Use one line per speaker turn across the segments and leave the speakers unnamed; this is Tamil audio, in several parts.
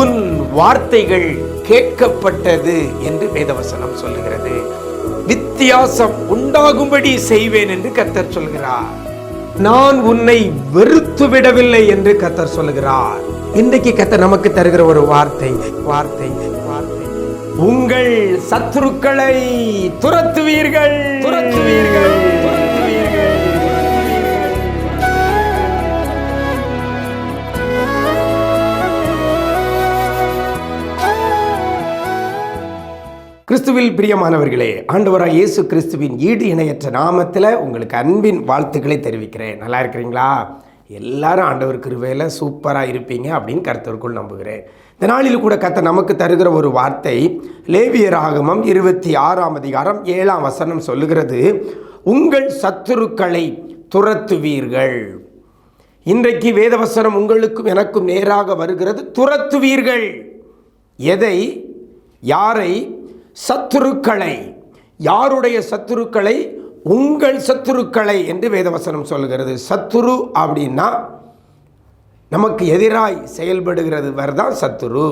உன் வார்த்தைகள் கேட்கப்பட்டது என்று வேதவசனம் சொல்லுகிறது. வித்தியாசம் உண்டாகும்படி செய்வேன் என்று கத்தர் சொல்கிறார். நான் உன்னை வெறுத்து விடவில்லை என்று கத்தர் சொல்லுகிறார். இன்றைக்கு கத்தர் நமக்கு தருகிற ஒரு வார்த்தை வார்த்தை வார்த்தை. உங்கள் சத்துருக்களை துரத்துவீர்கள். துரத்துவீர்கள். கிறிஸ்துவில் பிரியமானவர்களே ஆண்டவராக இயேசு கிறிஸ்துவின் ஈடு இணையற்ற நாமத்தில் உங்களுக்கு அன்பின் வாழ்த்துக்களை தெரிவிக்கிறேன். நல்லா இருக்கிறீங்களா? எல்லாரும் ஆண்டவர் வேலை சூப்பராக இருப்பீங்க அப்படின்னு கருத்தருக்குள் நம்புகிறேன். இந்த நாளில் கூட கத்த நமக்கு தருகிற ஒரு வார்த்தை லேவியர் ஆகமம் இருபத்தி ஆறாம் அதிகாரம் ஏழாம் வசனம் சொல்லுகிறது உங்கள் சத்துருக்களை துரத்துவீர்கள். இன்றைக்கு வேதவசனம் உங்களுக்கும் எனக்கும் நேராக வருகிறது துரத்துவீர்கள். எதை? யாரை? சத்துருக்களை. யாருடைய சத்துருக்களை? உங்கள் சத்துருக்களை என்று வேதவசனம் சொல்கிறது சத்துரு அப்படின்னா நமக்கு எதிராய் செயல்படுகிறவர் தான் சத்துரு.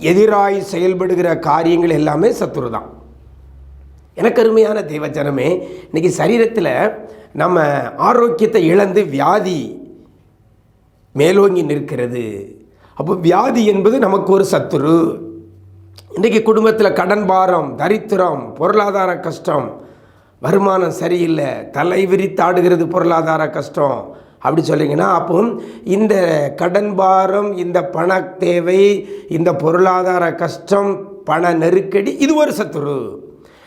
எதிராய் செயல்படுகிற காரியங்கள் எல்லாமே சத்துரு தான். எனக்கு அருமையான தெய்வஜனமே இன்னைக்கு சரீரத்தில் நம்ம ஆரோக்கியத்தை இழந்து வியாதி மேலோங்கி நிற்கிறது. அப்போ வியாதி என்பது நமக்கு ஒரு சத்துரு. இன்றைக்கி குடும்பத்தில் கடன் பாரம் தரித்திரம் பொருளாதார கஷ்டம். வருமானம் சரியில்லை தலை விரித்தாடுகிறது பொருளாதார கஷ்டம். அப்படி சொல்லிங்கன்னா அப்போ இந்த கடன் பாரம் இந்த பண தேவை இந்த பொருளாதார கஷ்டம் பண நெருக்கடி இது ஒரு சத்துரு.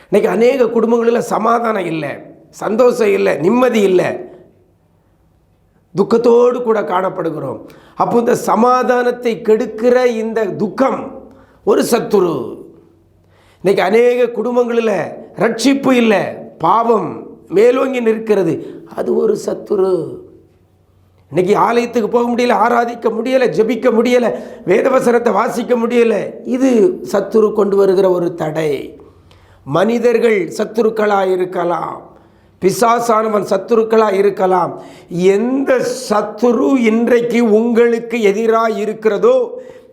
இன்னைக்கு அநேக குடும்பங்களில் சமாதானம் இல்லை சந்தோஷம் இல்லை நிம்மதி இல்லை. துக்கத்தோடு கூட காணப்படுகிறோம். அப்போ இந்த சமாதானத்தை கெடுக்கிற இந்த துக்கம் ஒரு சத்துரு. இன்னைக்கு அநேக குடும்பங்களில் ரட்சிப்பு இல்லை பாவம் மேலோங்கி நிற்கிறது. அது ஒரு சத்துரு. இன்னைக்கு ஆலயத்துக்கு போக முடியல ஆராதிக்க முடியலை ஜெபிக்க முடியலை வேதவசனத்தை வாசிக்க முடியலை இது சத்துரு கொண்டு வருகிற ஒரு தடை. மனிதர்கள் சத்துருக்களாக இருக்கலாம் பிசாசானவன் சத்துருக்களாக இருக்கலாம். எந்த சத்துரு இன்றைக்கு உங்களுக்கு எதிராக இருக்கிறதோ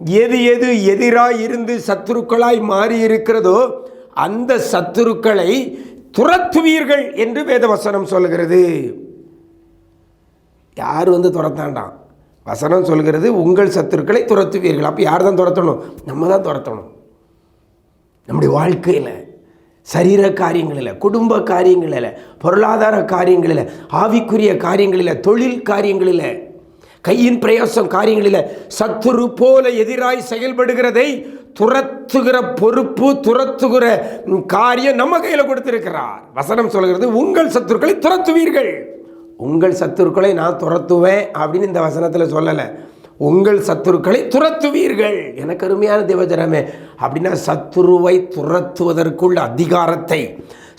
எது எது எதிராக இருந்து சத்துருக்களாய் மாறி இருக்கிறதோ அந்த சத்துருக்களை துரத்துவீர்கள் என்று வேதவசனம் சொல்கிறது யார் வந்து துரத்தாண்டாம் வசனம் சொல்கிறது உங்கள் சத்துருக்களை துரத்துவீர்கள். அப்போ யார் தான் துரத்தணும்? நம்ம தான் துரத்தணும். நம்முடைய வாழ்க்கையில் சரீர காரியங்களில் குடும்ப காரியங்களில் பொருளாதார காரியங்களில் ஆவிக்குரிய காரியங்களில் தொழில் காரியங்களில் கையின் பிரயாசம் காரியங்களில் சத்துரு போல எதிராய் செயல்படுகிறதை துரத்துகிற பொறுப்பு துரத்துகிற காரியம் நம்ம கையில் கொடுத்திருக்கிறார். வசனம் சொல்கிறது உங்கள் சத்துருக்களை துரத்துவீர்கள். உங்கள் சத்துருக்களை நான் துரத்துவேன் அப்படின்னு இந்த வசனத்தில் சொல்லலை. உங்கள் சத்துருக்களை துரத்துவீர்கள். எனக்கு அருமையான தேவஜனமே அப்படின்னா சத்துருவை துரத்துவதற்குள்ள அதிகாரத்தை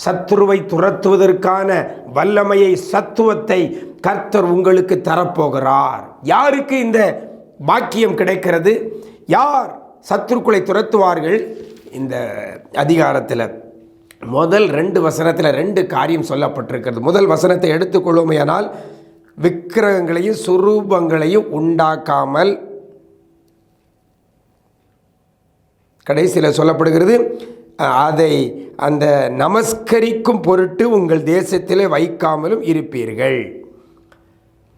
சத்துருவை துரத்துவதற்கான வல்லமையை சத்துவத்தை கர்த்தர் உங்களுக்கு தரப்போகிறார். யாருக்கு இந்த பாக்கியம் கிடைக்கிறது? யார் சத்துருக்களை துரத்துவார்கள்? இந்த அதிகாரத்தில் முதல் ரெண்டு வசனத்தில் ரெண்டு காரியம் சொல்லப்பட்டிருக்கிறது. முதல் வசனத்தை எடுத்துக்கொள்வோமையானால் விக்கிரகங்களையும் சுரூபங்களையும் உண்டாக்காமல் கடைசியில் சொல்லப்படுகிறது அதை அந்த நமஸ்கரிக்கும் பொருட்டு உங்கள் தேசத்திலே வைக்காமலும் இருப்பீர்கள்.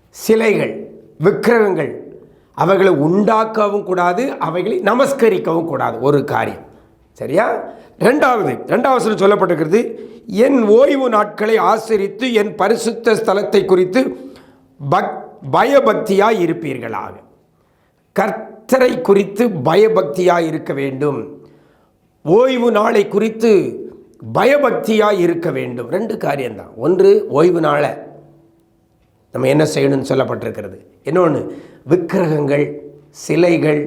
சிலைகள் விக்கிரகங்கள் அவைகளை உண்டாக்கவும் கூடாது அவைகளை நமஸ்கரிக்கவும் கூடாது. ஒரு காரியம். சரியா? ரெண்டாவது ரெண்டாவது சொல்லப்பட்டிருக்கிறது என் ஓய்வு நாட்களை ஆசரித்து என் பரிசுத்த ஸ்தலத்தை குறித்து பக் பயபக்தியாக இருப்பீர்களாக. கர்த்தரை குறித்து பயபக்தியாக இருக்க வேண்டும். ஓய்வு நாளை குறித்து பயபக்தியாக இருக்க வேண்டும். ரெண்டு காரியம்தான். ஒன்று ஓய்வு நாளை. நம்ம என்ன செய்யணும்னு சொல்லப்பட்டிருக்கிறது. இன்னொன்று விக்கிரகங்கள் சிலைகள்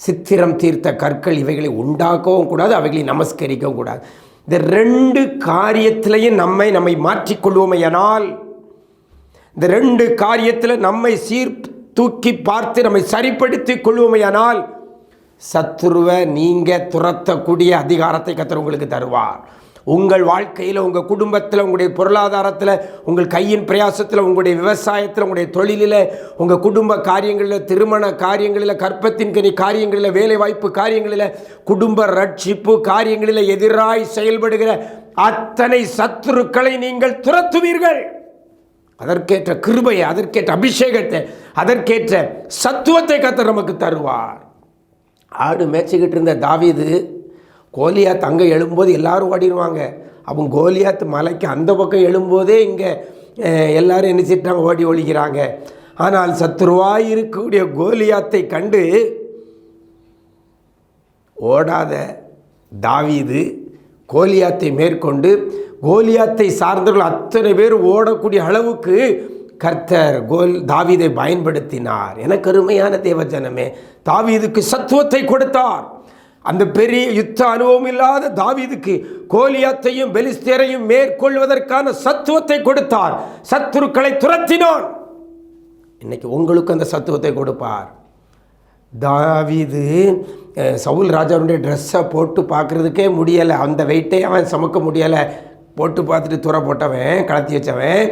சித்திரம் தீர்த்த கற்கள் இவைகளை உண்டாக்கவும் கூடாது அவைகளை நமஸ்கரிக்கவும் கூடாது. இந்த ரெண்டு காரியத்திலையும் நம்மை நம்மை மாற்றிக்கொள்வோமையானால் இந்த ரெண்டு காரியத்தில் நம்மை சீர் தூக்கி பார்த்து நம்மை சரிப்படுத்தி கொள்வோமையானால் சத்ருவை நீங்கள் துரத்தக்கூடிய அதிகாரத்தை கத்தர் உங்களுக்கு தருவார். உங்கள் வாழ்க்கையில் உங்கள் குடும்பத்தில் உங்களுடைய பொருளாதாரத்தில் உங்கள் கையின் பிரயாசத்தில் உங்களுடைய விவசாயத்தில் உங்களுடைய தொழிலில் உங்கள் குடும்ப காரியங்களில் திருமண காரியங்களில் கற்பத்தின் கனி காரியங்களில் வேலைவாய்ப்பு காரியங்களில் குடும்ப ரட்சிப்பு காரியங்களில் எதிராய் செயல்படுகிற அத்தனை சத்துருக்களை நீங்கள் துரத்துவீர்கள். அதற்கேற்ற கிருபையை அதற்கேற்ற அபிஷேகத்தை அதற்கேற்ற சத்துவத்தை கத்த நமக்கு தருவார். ஆடு மேய்ச்சிக்கிட்டு இருந்த தாவீது கோலியாத் அங்கே எழும்போது எல்லாரும் ஓடிடுவாங்க. அவங்க கோலியாத்து மலைக்கு அந்த பக்கம் எழும்போதே இங்கே எல்லாரும் என்ன செய்யிட்டாங்க ஓடி ஒழிக்கிறாங்க ஆனால் சத்துருவாய் இருக்கக்கூடிய கோலியாத்தை கண்டு ஓடாத தாவீது கோலியாத்தை மேற்கொண்டு கோலியாத்தை சார்ந்தவர்கள் அத்தனை பேர் ஓடக்கூடிய அளவுக்கு கர்த்தர் கோல் தாவீதை பயன்படுத்தினார். எனக்கு அருமையான தேவஜனமே தாவீதுக்கு சத்துவத்தை கொடுத்தார். அந்த பெரிய யுத்த அனுபவம் இல்லாத தாவீதுக்கு கோலியாத்தையும் பெலிஸ்தேரையும் மேற்கொள்வதற்கான சத்துவத்தை கொடுத்தார். சத்துருக்களை துரத்தினான். இன்னைக்கு உங்களுக்கு அந்த சத்துவத்தை கொடுப்பார். தாவீது சவுல் ராஜாவுடைய ட்ரெஸ்ஸை போட்டு பார்க்குறதுக்கே முடியலை. அந்த வெயிட்டே அவன் சமைக்க முடியலை. போட்டு பார்த்துட்டு துறை போட்டவன் கலத்தி வச்சவன்.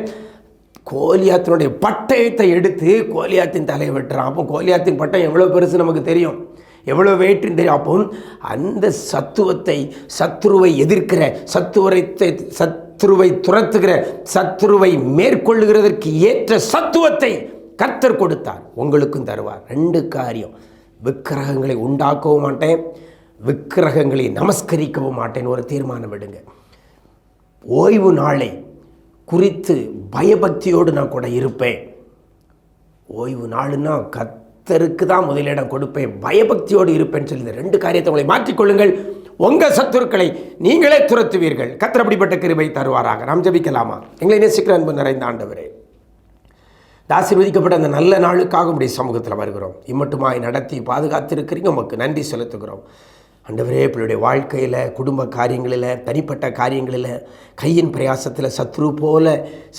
கோலியாத்தினுடைய பட்டயத்தை எடுத்து கோலியாத்தின் தலையை வெட்டுறான். அப்போ கோலியாத்தின் பட்டம் எவ்வளோ பெருசு நமக்கு தெரியும்? எவ்வளோ வெயிட்னு தெரியும்? அப்போ அந்த சத்துவத்தை சத்துருவை எதிர்க்கிற சத்துவத்தை சத்துருவை துரத்துகிற சத்துருவை மேற்கொள்ளுகிறதற்கு ஏற்ற சத்துவத்தை கர்த்தர் கொடுத்தார். உங்களுக்கும் தருவார். ரெண்டு காரியம். விக்கிரகங்களை உண்டாக்கவும் மாட்டேன். விக்கிரகங்களை நமஸ்கரிக்கவும் மாட்டேன். ஒரு தீர்மானம் விடுங்க ஓய்வு நாளை குறித்து பயபக்தியோடு நான் கூட இருப்பேன். ஓய்வு நாளுன்னா கத்தருக்கு தான் முதலிடம் கொடுப்பேன். பயபக்தியோடு இருப்பேன்னு சொல்லி இந்த ரெண்டு காரியத்தை உங்களை மாற்றிக்கொள்ளுங்கள். உங்கள் சத்துருக்களை நீங்களே துரத்துவீர்கள். கத்தர் அப்படிப்பட்ட கிருபை தருவாராக. நாம் ஜெபிக்கலாமா? எங்களை நேசிக்கிற அன்பு நிறைந்த ஆண்டவரே. ஆசீர்வதிக்கப்பட்ட அந்த நல்ல நாளுக்காக உடைய சமூகத்தில் வருகிறோம். இம்மட்டுமாய் நடத்தி பாதுகாத்திருக்கிறீங்க. உமக்கு நன்றி செலுத்துகிறோம். ஆண்டவரே பிள்ளையுடைய வாழ்க்கையில் குடும்ப காரியங்களில் தனிப்பட்ட காரியங்களில் கையின் பிரயாசத்தில் சத்ரு போல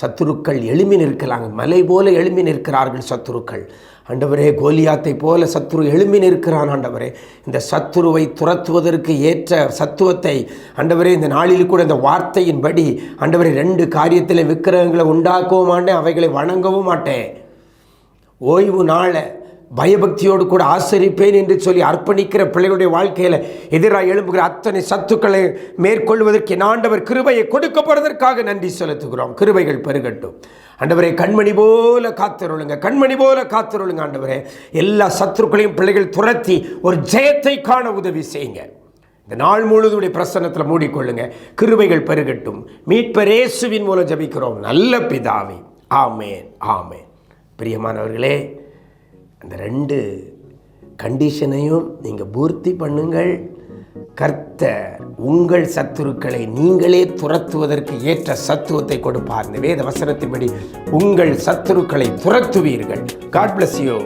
சத்துருக்கள் எழுமி நிற்கலாங்க மலை போல எழுமி நிற்கிறார்கள் சத்துருக்கள் ஆண்டவரே கோலியாத்தை போல சத்துரு எழும்பி நிற்கிறான் ஆண்டவரே. இந்த சத்துருவை துரத்துவதற்கு ஏற்ற சத்துவத்தை ஆண்டவரே இந்த நாளில் கூட இந்த வார்த்தையின்படி ஆண்டவரே ரெண்டு காரியத்தில் விக்கிரகங்களை உண்டாக்கவும் மாட்டேன் அவைகளை வணங்கவும் மாட்டேன். ஓய்வு நாளை பயபக்தியோடு கூட ஆசரிப்பேன் என்று சொல்லி அர்ப்பணிக்கிற பிள்ளைகளுடைய வாழ்க்கையில் எதிராக எழும்புகிற அத்தனை சத்துக்களை மேற்கொள்வதற்கு ஆண்டவர் கிருபையை கொடுக்கப்படுவதற்காக நன்றி செலுத்துகிறோம். கிருபைகள் பெருகட்டும். ஆண்டவரே கண்மணி போல காத்திருளுங்க. கண்மணி போல காத்திருளுங்க ஆண்டவரே. எல்லா சத்துருக்களையும் பிள்ளைகள் துரத்தி ஒரு ஜெயத்தை காண உதவி செய்யுங்க. இந்த நாள் முழுவதுடைய பிரசன்னத்தில் மூடிக்கொள்ளுங்க. கிருபைகள் பெருகட்டும். மீட்பரேசுவின் மூலம் ஜபிக்கிறோம். நல்ல பிதாவே. ஆமேன். ஆமேன். பிரியமானவர்களே அந்த ரெண்டு கண்டிஷனையும் நீங்கள் பூர்த்தி பண்ணுங்கள். கர்த்தர் உங்கள் சத்துருக்களை நீங்களே துரத்துவதற்கு ஏற்ற சத்துவத்தை கொடுப்பார். இந்த வேத வசனத்தின்படி உங்கள் சத்துருக்களை துரத்துவீர்கள். God bless
you